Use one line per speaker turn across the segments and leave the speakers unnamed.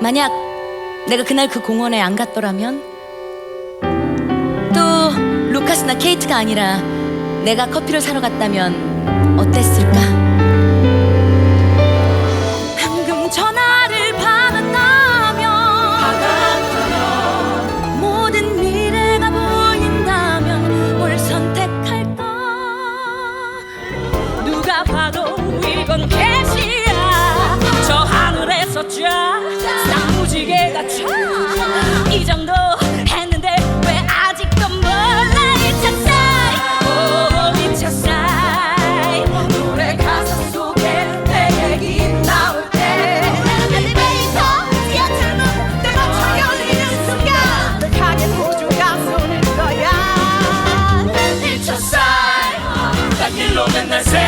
만약 내가 그날 그 공원에 안 갔더라면 또 루카스나 케이트가 아니라 내가 커피를 사러 갔다면 어땠을까? 방금 전화를 받았다면 모든 미래가 보인다면 뭘 선택할까?
누가 봐도 이건 개시야 저 하늘에서 쫙 쌍무지개가 쫙이 정도 했는데 왜 아직도 몰라 사이? 오 사이. 노래 가사 속에 내 얘기 나올 때. 엘리베이터 지하철문 내가 쳐 열리는 순간 널 향해 우주가 쏘는 거야. 사이. 딴 길로 맨날 새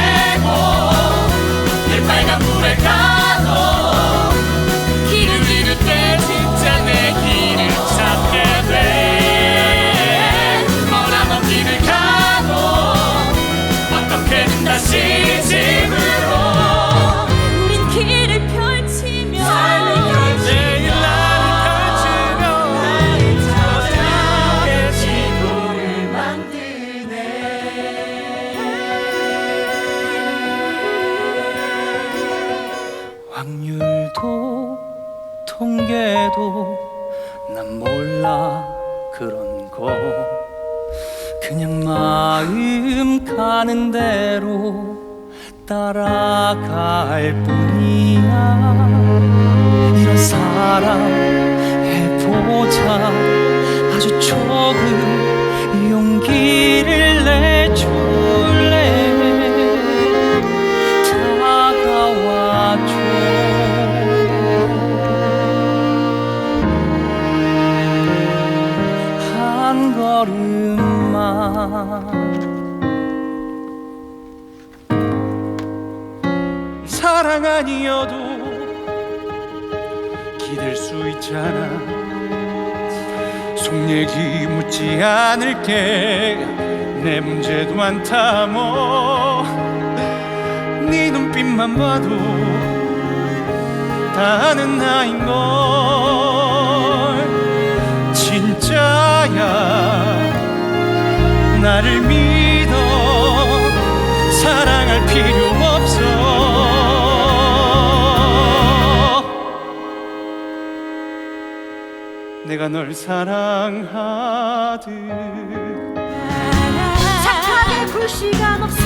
통계도 난 몰라 그런 거. 그냥 마음 가는 대로 따라갈 뿐이야. 이런 사랑 해보자. 아주 조금 사랑 아니어도 기댈 수 있잖아. 속 얘기 묻지 않을게. 내 문제도 많다 뭐네 눈빛만 봐도 다 아는 나인걸. 진짜야. 나를 믿어. 사랑할 필요 없어 내가 널 사랑하듯.
착하게 굴 시간 없어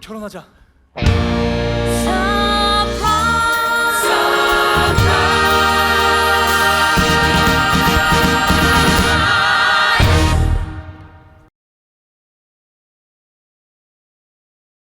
결혼하자